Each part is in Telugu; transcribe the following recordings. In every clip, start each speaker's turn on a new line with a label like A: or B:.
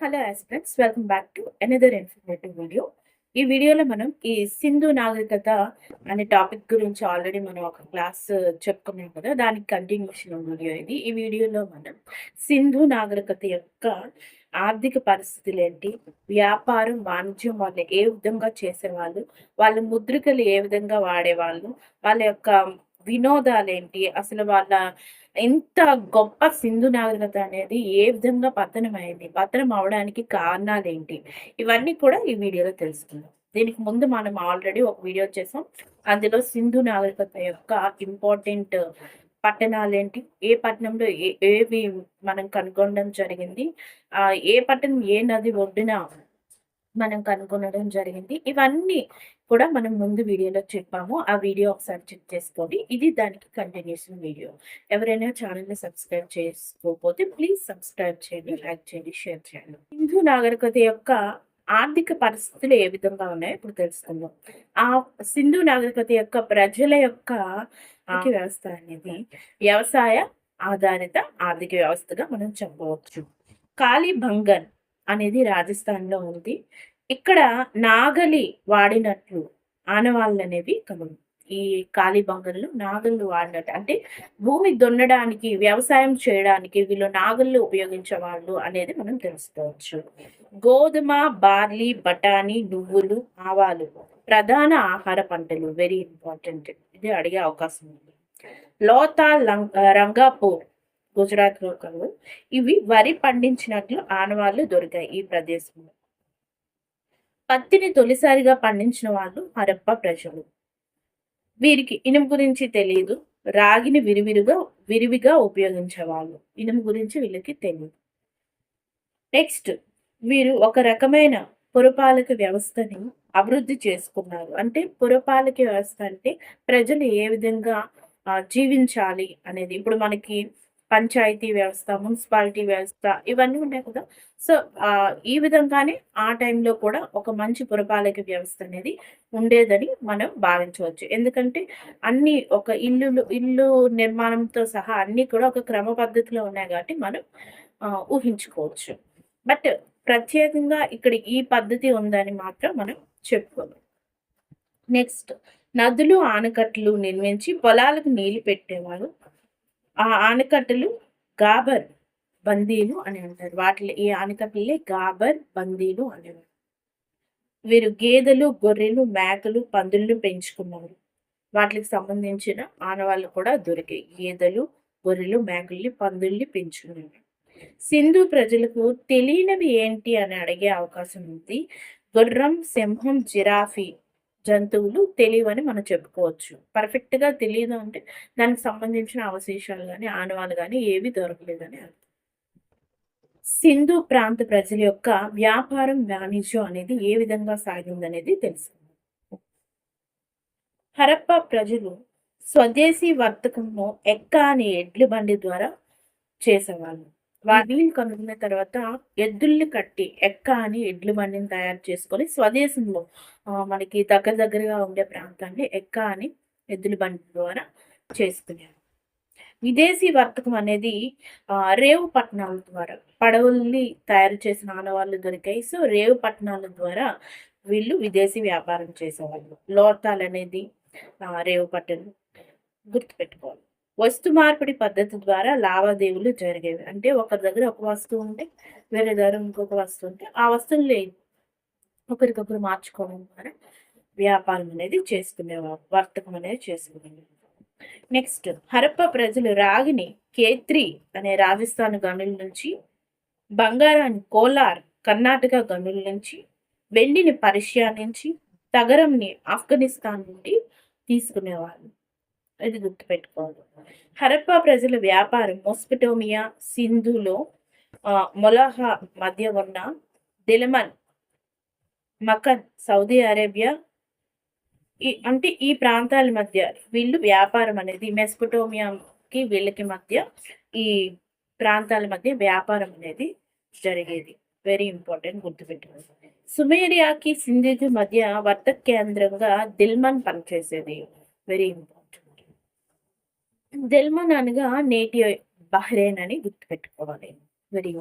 A: Hello aspirants welcome back to another informative video ఈ వీడియోలో మనం ఈ సింధు నాగరికత అనే టాపిక్ గురించి ఆల్రెడీ మనం ఒక క్లాస్ uh, చెప్పుకున్నాం కదా. దానికి కంటిన్యూషన్ వీడియో ఇది. ఈ వీడియోలో మనం సింధు నాగరికత యొక్క ఆర్థిక పరిస్థితులు ఏంటి? వ్యాపారం వాణిజ్యం వాళ్ళు ఏ విధంగా చేసేవాళ్ళు? వాళ్ళ ముద్రికలు ఏ విధంగా వాడేవాళ్ళు? వాళ్ళ యొక్క వినోదాలు ఏంటి? అసలు వాళ్ళ ఎంత గొప్ప సింధు నాగరికత అనేది ఏ విధంగా పతనం అయింది పతనం అవడానికి కారణాలు ఏంటి ఇవన్నీ కూడా ఈ వీడియోలో తెలుసుకుందాం. దీనికి ముందు మనం ఆల్రెడీ ఒక వీడియో చేసాం. అందులో సింధు నాగరికత యొక్క ఇంపార్టెంట్ పట్టణాలు ఏంటి ఏ పట్టణంలో ఏ ఏవి మనం కనుగొనడం జరిగింది? ఆ ఏ పట్టణం ఏ నది ఒడ్డున మనం కనుగొనడం జరిగింది? ఇవన్నీ కూడా మనం ముందు వీడియోలో చెప్పాము. ఆ వీడియో ఒకసారి చెక్ చేసుకోండి. ఇది దానికి కంటిన్యూషన్ వీడియో. ఎవరైనా ఛానల్ని సబ్స్క్రైబ్ చేసుకోకపోతే ప్లీజ్ సబ్స్క్రైబ్ చేయండి లైక్ చేయండి షేర్ చేయండి. హిందూ నాగరికత యొక్క ఆర్థిక పరిస్థితులు ఏ విధంగా ఉన్నాయో ఇప్పుడు తెలుసుకుందాం. ఆ సింధు నాగరికత యొక్క ప్రజల యొక్క ఆర్థిక వ్యవస్థ అనేది వ్యవసాయ ఆధారిత ఆర్థిక వ్యవస్థగా మనం చెప్పవచ్చు. కాళీ కాళీబంగన్ అనేది రాజస్థాన్లో ఉంది. ఇక్కడ నాగలి వాడినట్లు ఆనవాళ్ళు అనేవి కలవు ఈ కాళీబంగన్లు నాగళ్ళు వాడినట్టు. అంటే భూమి దున్నడానికి వ్యవసాయం చేయడానికి వీళ్ళు నాగళ్ళు ఉపయోగించేవాళ్ళు అనేది మనం తెలుసుకోవచ్చు. గోధుమ బార్లీ బఠానీ నువ్వులు ఆవాలు ప్రధాన ఆహార పంటలు. వెరీ ఇంపార్టెంట్ ఇది అడిగే అవకాశం ఉంది. లోతా రంగాపూర్ గుజరాత్ లోకలు ఇవి వరి పండించినట్లు ఆనవాళ్ళు దొరికాయి ఈ ప్రదేశంలో. పత్తిని తొలిసారిగా పండించిన వాళ్ళు హరప్ప ప్రజలు. వీరికి ఇనుము గురించి తెలియదు రాగిని విరివిరిగా విరివిగా ఉపయోగించేవాళ్ళు. ఇనుము గురించి వీళ్ళకి తెలియదు నెక్స్ట్ వీరు ఒక రకమైన పురపాలక వ్యవస్థని అభివృద్ధి చేసుకున్నారు. అంటే పురపాలక వ్యవస్థ అంటే ప్రజలు ఏ విధంగా జీవించాలి అనేది. ఇప్పుడు మనకి పంచాయతీ వ్యవస్థ మున్సిపాలిటీ వ్యవస్థ ఇవన్నీ ఉంటాయి కదా. సో ఈ విధంగానే ఆ టైంలో కూడా ఒక మంచి పురపాలక వ్యవస్థ అనేది ఉండేదని మనం భావించవచ్చు. ఎందుకంటే అన్ని ఒక ఇల్లు ఇల్లు నిర్మాణంతో సహా అన్ని కూడా ఒక క్రమ పద్ధతిలో ఉన్నాయి కాబట్టి మనం ఊహించుకోవచ్చు. బట్ ప్రత్యేకంగా ఇక్కడ ఈ పద్ధతి ఉందని మాత్రం మనం చెప్పుకోవాలి నెక్స్ట్ నదులు ఆనకట్టలు నిర్మించి పొలాలకు నీళ్ళు పెట్టేవారు. ఆ ఆనకట్టలు గాబర్ బందీలు అని అంటారు. వాటిలో ఈ ఆనకట్టలే గాబర్ బందీలు అనేవారు వీరు గేదెలు గొర్రెలు మేకలు పందులను పెంచుకున్నారు. వాటికి సంబంధించిన ఆనవాళ్ళు కూడా దొరికాయి. గేదెలు గొర్రెలు మేకల్ని పందుల్ని పెంచుకున్నారు. సింధు ప్రజలకు తెలియనివి ఏంటి అని అడిగే అవకాశం ఉంది. గుర్రం సింహం జిరాఫీ జంతువులు తెలియవని మనం చెప్పుకోవచ్చు. పర్ఫెక్ట్గా తెలియదు అంటే దానికి సంబంధించిన అవశేషాలు కానీ ఆనవాలు కానీ ఏవి దొరకలేదని అర్థం. సింధు ప్రాంత ప్రజల యొక్క వ్యాపారం వాణిజ్యం అనేది ఏ విధంగా సాగిందనేది తెలుసు హరప్ప ప్రజలు స్వదేశీ వర్తకంలో ఎక్క అనే ఎడ్ల బండి ద్వారా చేసేవాళ్ళు. వీళ్ళు కనుక్కున్న తర్వాత ఎద్దుల్ని కట్టి ఎక్క అని ఎడ్ల బండిని తయారు చేసుకొని స్వదేశంలో మనకి దగ్గర దగ్గరగా ఉండే ప్రాంతాన్ని ఎక్క అని ఎద్దుల బండి ద్వారా చేసుకునేవారు. విదేశీ వర్తకం అనేది రేవు పట్టణాల ద్వారా పడవల్ని తయారు చేసిన ఆనవాళ్ళు దొరికాయి. సో రేవు పట్టణాల ద్వారా వీళ్ళు విదేశీ వ్యాపారం చేసేవాళ్ళు. లోతాలు అనేది రేవు పట్టణం గుర్తుపెట్టుకోవాలి. వస్తు మార్పిడి పద్ధతి ద్వారా లావాదేవీలు జరిగేవి. అంటే ఒక దగ్గర ఒక వస్తువు ఉంటే వేరే దగ్గర ఇంకొక వస్తువు ఉంటే ఆ వస్తువులు లేదు ఒకరికొకరు మార్చుకోవడం ద్వారా వ్యాపారం అనేది చేసుకునేవారు వర్తకం అనేది చేసుకునేవారు. నెక్స్ట్ హరప్ప ప్రజలు రాగిని కేత్రి అనే రాజస్థాన్ గనుల నుంచి బంగారాన్ని కోలార్ కర్ణాటక గనుల నుంచి వెండిని పర్షియా నుంచి తగరంని ఆఫ్ఘనిస్తాన్ నుండి తీసుకునేవాళ్ళు ఇది గుర్తుపెట్టుకోవాలి. హరప్పా ప్రజల వ్యాపారం మొస్పిటోమియా సింధులో మొలహా మధ్య ఉన్న దిలమన్ మకన్ సౌదీ అరేబియా ఈ అంటే ఈ ప్రాంతాల మధ్య వీళ్ళు వ్యాపారం అనేది మెస్పటోమియాకి వీళ్ళకి మధ్య ఈ ప్రాంతాల మధ్య వ్యాపారం అనేది జరిగేది. వెరీ ఇంపార్టెంట్ గుర్తుపెట్టుకోండి. సుమేరియాకి సింధుకి మధ్య వర్తక కేంద్రంగా దిల్మన్ పనిచేసేది. వెరీ ఇంపార్టెంట్ దెల్మన్ అనగా నేటి బహ్రెయిన్ అని గుర్తుపెట్టుకోవాలి. వెరీ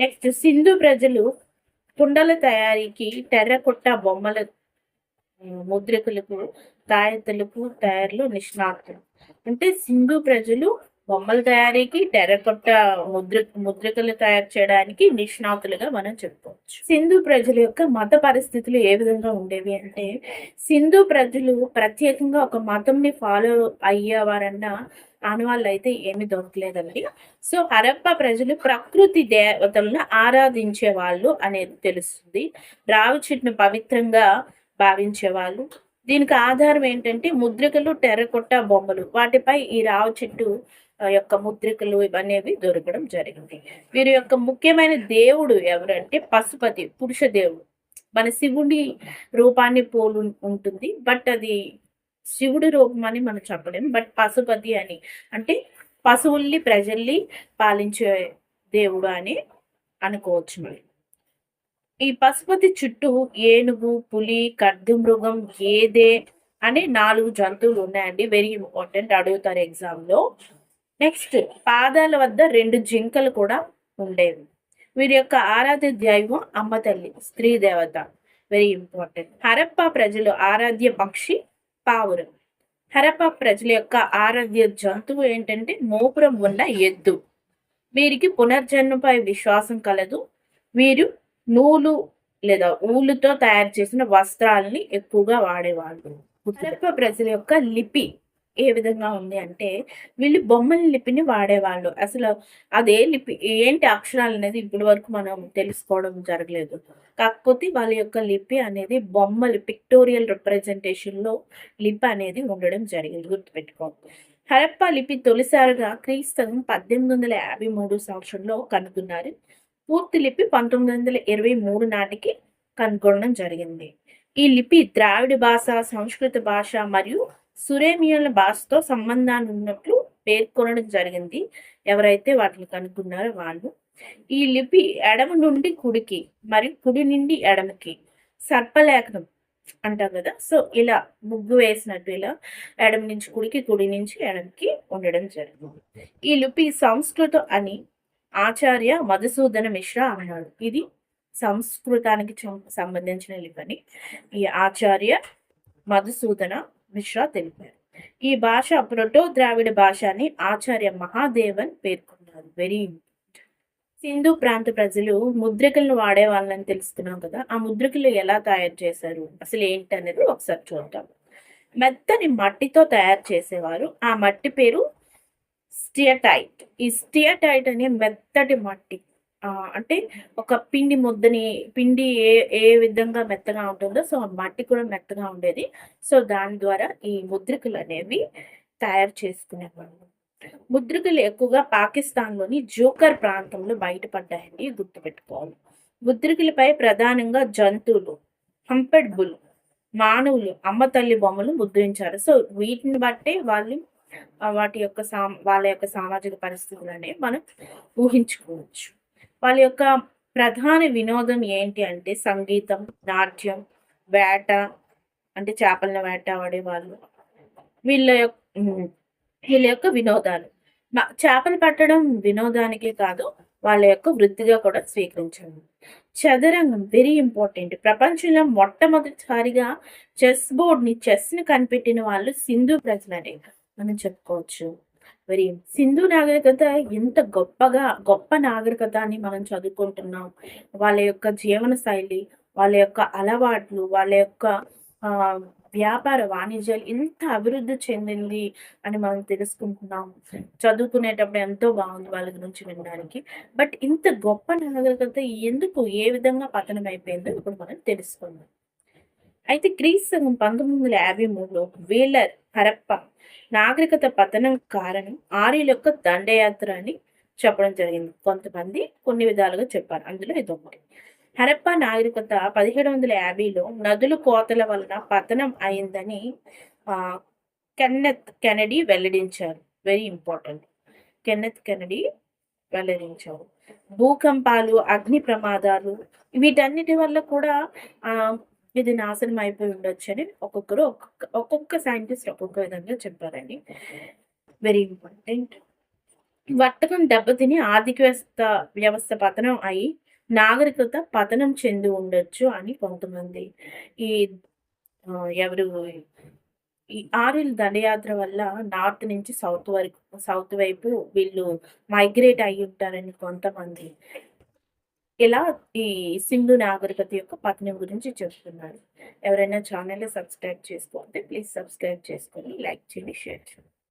A: నెక్స్ట్ సింధు ప్రజలు కుండల తయారీకి టెర్రకొట్ట బొమ్మల ముద్రికలకు తాయెత్తులకు తయారులో నిష్ణాతులు. అంటే సింధు ప్రజలు బొమ్మల తయారీకి టెర్రకొట్ట ముద్ర ముద్రికలు తయారు చేయడానికి నిష్ణాతులుగా మనం చెప్పుకోవచ్చు. సింధు ప్రజల యొక్క మత పరిస్థితులు ఏ విధంగా ఉండేవి అంటే సింధు ప్రజలు ప్రత్యేకంగా ఒక మతంని ఫాలో అయ్యేవారన్న ఆనవాళ్ళు అయితే ఏమి దొరకలేదండి. సో హరప్ప ప్రజలు ప్రకృతి దేవతలను ఆరాధించే వాళ్ళు అనేది తెలుస్తుంది. రావి చెట్టును పవిత్రంగా భావించేవాళ్ళు. దీనికి ఆధారం ఏంటంటే ముద్రికలు టెర్రకొట్ట బొమ్మలు వాటిపై ఈ రావి చెట్టు యొక్క ముద్రికలు అనేవి దొరకడం జరిగింది. వీరి యొక్క ముఖ్యమైన దేవుడు ఎవరంటే పశుపతి పురుష దేవుడు. మన శివుడి రూపాన్ని పోలు ఉంటుంది బట్ అది శివుడి రూపం అని మనం చెప్పలేము బట్ పశుపతి అని అంటే పశువుల్ని ప్రజల్ని పాలించే దేవుడు అని అనుకోవచ్చు ఈ పశుపతి చుట్టూ ఏనుగు పులి కర్దు మృగం గేదె అనే నాలుగు జంతువులు ఉన్నాయండి. వెరీ ఇంపార్టెంట్ అడుగుతారు ఎగ్జామ్లో. నెక్స్ట్ పాదాల వద్ద రెండు జింకలు కూడా ఉండేవి. వీరి యొక్క ఆరాధ్య దైవం అమ్మ తల్లి స్త్రీ దేవత. వెరీ ఇంపార్టెంట్ హరప్ప ప్రజలు ఆరాధ్య పక్షి పావురం. హరప్ప ప్రజల యొక్క ఆరాధ్య జంతువు ఏంటంటే మోపురం ఉన్న ఎద్దు. వీరికి పునర్జన్మపై విశ్వాసం కలదు. వీరు నూలు లేదా ఊలుతో తయారు చేసిన వస్త్రాలని ఎక్కువగా వాడేవాళ్ళు. హరప్ప ప్రజల యొక్క లిపి ఏ విధంగా ఉంది అంటే వీళ్ళు బొమ్మల లిపిని వాడేవాళ్ళు. అసలు అదే లిపి ఏంటి అక్షరాలు అనేది ఇప్పటి వరకు మనం తెలుసుకోవడం జరగలేదు. కాకపోతే వాళ్ళ యొక్క లిపి అనేది బొమ్మలు పిక్టోరియల్ రిప్రజెంటేషన్లో లిపి అనేది ఉండడం జరిగింది. గుర్తుపెట్టుకోండి హరప్ప లిపి తొలిసారిగా క్రీస్తు పద్దెనిమిది వందల యాభై మూడు సంవత్సరంలో కనుగొన్నారు పూర్తి లిపి పంతొమ్మిది వందల ఇరవై మూడు నాటికి కనుగొనడం జరిగింది. ఈ లిపి ద్రావిడ భాష సంస్కృత భాష మరియు సురేమియన్ల భాషతో సంబంధాన్ని ఉన్నట్లు పేర్కొనడం జరిగింది. ఎవరైతే వాటిని కనుక్కున్నారో వాళ్ళు. ఈ లిపి ఎడమ నుండి కుడికి మరియు కుడి నుండి ఎడమకి సర్పలేఖనం అంటాం కదా. సో ఇలా ముగ్గు వేసినట్టు ఇలా ఎడమ నుంచి కుడికి కుడి నుంచి ఎడమకి ఉండడం జరిగింది. ఈ లిపి సంస్కృతం అని ఆచార్య మధుసూదన మిశ్రా అన్నాడు. ఇది సంస్కృతానికి సంబంధించిన లిపి అని. ఈ ఆచార్య మధుసూదన మిశ్రా తెలిపారు ఈ భాష ప్రోటో ద్రావిడ భాష అని ఆచార్య మహాదేవన్ పేర్కొన్నారు. వెరీ సింధు ప్రాంత ప్రజలు ముద్రికలను వాడే వాళ్ళని తెలుస్తున్నాం కదా ఆ ముద్రికలు ఎలా తయారు చేశారు? అసలు ఏంటి అనేది ఒకసారి చూద్దాం. మెత్తని మట్టితో తయారు చేసేవారు. ఆ మట్టి పేరు స్టియటైట్. ఈ స్టియటైట్ అనే మెత్తటి మట్టి అంటే ఒక పిండి ముద్దని పిండి ఏ ఏ విధంగా మెత్తగా ఉంటుందో సో మట్టి కూడా మెత్తగా ఉండేది. సో దాని ద్వారా ఈ ముద్రికలు అనేవి తయారు చేసుకునేవాళ్ళు. ముద్రికలు ఎక్కువగా పాకిస్తాన్లోని జోకర్ ప్రాంతంలో బయటపడ్డాయని గుర్తుపెట్టుకోవాలి. ముద్రికలపై ప్రధానంగా జంతువులు హంపెడ్ బుల్ మానవులు అమ్మ తల్లి బొమ్మలు ముద్రించారు. సో వీటిని బట్టే వాళ్ళు వాటి యొక్క సా వాళ్ళ యొక్క సామాజిక పరిస్థితులు అనేవి మనం ఊహించుకోవచ్చు. వాళ్ళ యొక్క ప్రధాన వినోదం ఏంటి అంటే సంగీతం నాట్యం వేట అంటే చేపలను వేట ఆడేవాళ్ళు. వీళ్ళ యొక్క వీళ్ళ యొక్క వినోదాలు. చేపలు పట్టడం వినోదానికే కాదు వాళ్ళ యొక్క వృత్తిగా కూడా స్వీకరించండి. చదరంగం వెరీ ఇంపార్టెంట్. ప్రపంచంలో మొట్టమొదటిసారిగా చెస్ బోర్డ్ని చెస్ని కనిపెట్టిన వాళ్ళు సింధు ప్రజలనే. మనం చెప్పుకోవచ్చు. మరి సింధు నాగరికత ఎంత గొప్పగా గొప్ప నాగరికత అని మనం చదువుకుంటున్నాం. వాళ్ళ యొక్క జీవన శైలి వాళ్ళ యొక్క అలవాట్లు వాళ్ళ యొక్క వ్యాపార వాణిజ్యాలు ఎంత అభివృద్ధి చెందింది అని మనం తెలుసుకుంటున్నాం. చదువుకునేటప్పుడు ఎంతో బాగుంది వాళ్ళ గురించి వినడానికి. బట్ ఇంత గొప్ప నాగరికత ఎందుకు ఏ విధంగా పతనం అయిపోయిందో ఇప్పుడు మనం తెలుసుకుందాం. అయితే క్రీస్తు పంతొమ్మిది వందల యాభై మూడులో వేలర్ హరప్ప. నాగరికత పతనం కారణం ఆర్యుల యొక్క దండయాత్ర అని చెప్పడం జరిగింది. కొంతమంది కొన్ని విధాలుగా చెప్పారు. అందులో ఇది ఒకటి. హరప్ప నాగరికత పదిహేడు వందల యాభైలో నదుల కోతల వలన పతనం అయిందని ఆ, కెన్నెత్ కెనడీ వెల్లడించారు. Very important. కెన్నెత్ కెనడీ వెల్లడించారు. భూకంపాలు అగ్ని ప్రమాదాలు వీటన్నిటి వల్ల కూడా ఆ ఇది నాశనం అయిపోయి ఉండొచ్చు అని ఒక్కొక్కరు ఒక్కొక్క ఒక్కొక్క సైంటిస్ట్ ఒక్కొక్క విధంగా చెప్పారండి వెరీ ఇంపార్టెంట్ వర్తకం దెబ్బతిని ఆర్థిక వ్యవస్థ వ్యవస్థ పతనం అయి, నాగరికత పతనం చెంది ఉండొచ్చు అని కొంతమంది. ఈ ఎవరు ఈ ఆర్యుల దండయాత్ర వల్ల నార్త్ నుంచి సౌత్ వరకు సౌత్ వైపు వీళ్ళు మైగ్రేట్ అయి ఉంటారని కొంతమంది. ఇలా ఈ సింధు నాగరికత యొక్క పతనం గురించి చెప్తున్నారు. ఎవరైనా ఛానల్ సబ్స్క్రైబ్ చేసుకోకపోతే ప్లీజ్ సబ్స్క్రైబ్ చేసుకొని లైక్ చేయండి, షేర్ చేయండి.